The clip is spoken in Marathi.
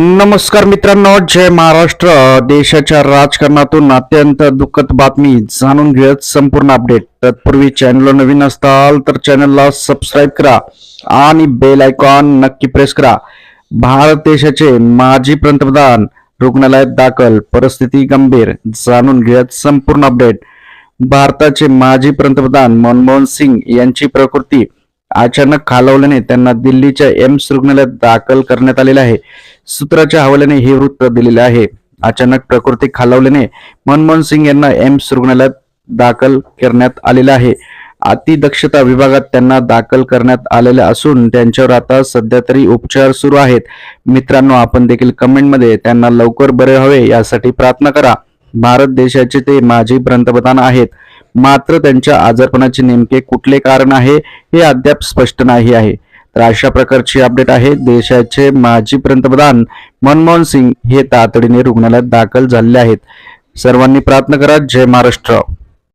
नमस्कार मित्रांनो जय महाराष्ट्र. देशाच्या राजकारणातून अत्यंत दुःखद बातमी जाणून घेत संपूर्ण अपडेट तत्पूर्वी चॅनलला नवीन असताल तर चॅनलला सबस्क्राईब करा आणि बेल आयकॉन नक्की प्रेस करा. भारत देशाचे माजी पंतप्रधान रुग्णालयात दाखल. परिस्थिती गंभीर. जाणून घेत संपूर्ण अपडेट भारताचे माजी पंतप्रधान मनमोहन सिंग यांची प्रकृती अचानक खालावल्याने त्यांना दिल्लीच्या एम्स रुग्णालयात दाखल करण्यात आलेले आहे. सूत्राच्या हवाल्याने हे वृत्त दिलेले आहे. अचानक प्रकृती खालावल्याने मनमोहन सिंग यांना एम्स रुग्णालयात दाखल करण्यात आलेलं आहे. अतिदक्षता विभागात त्यांना दाखल करण्यात आलेले असून त्यांच्यावर आता सध्या तरी उपचार सुरू आहेत. मित्रांनो आपण देखील कमेंटमध्ये त्यांना लवकर बरे व्हावे यासाठी प्रार्थना करा. भारत देशाचे ते माजी पंतप्रधान आहेत. मात्र त्यांच्या आजारपणाचे नेमके कुठले कारण आहे हे अद्याप स्पष्ट नाही आहे. तर अशा प्रकारची अपडेट आहे. देशाचे माजी पंतप्रधान मनमोहन सिंग हे तातडीने रुग्णालयात दाखल झाले आहेत. सर्वांनी प्रार्थना करा. जय महाराष्ट्र.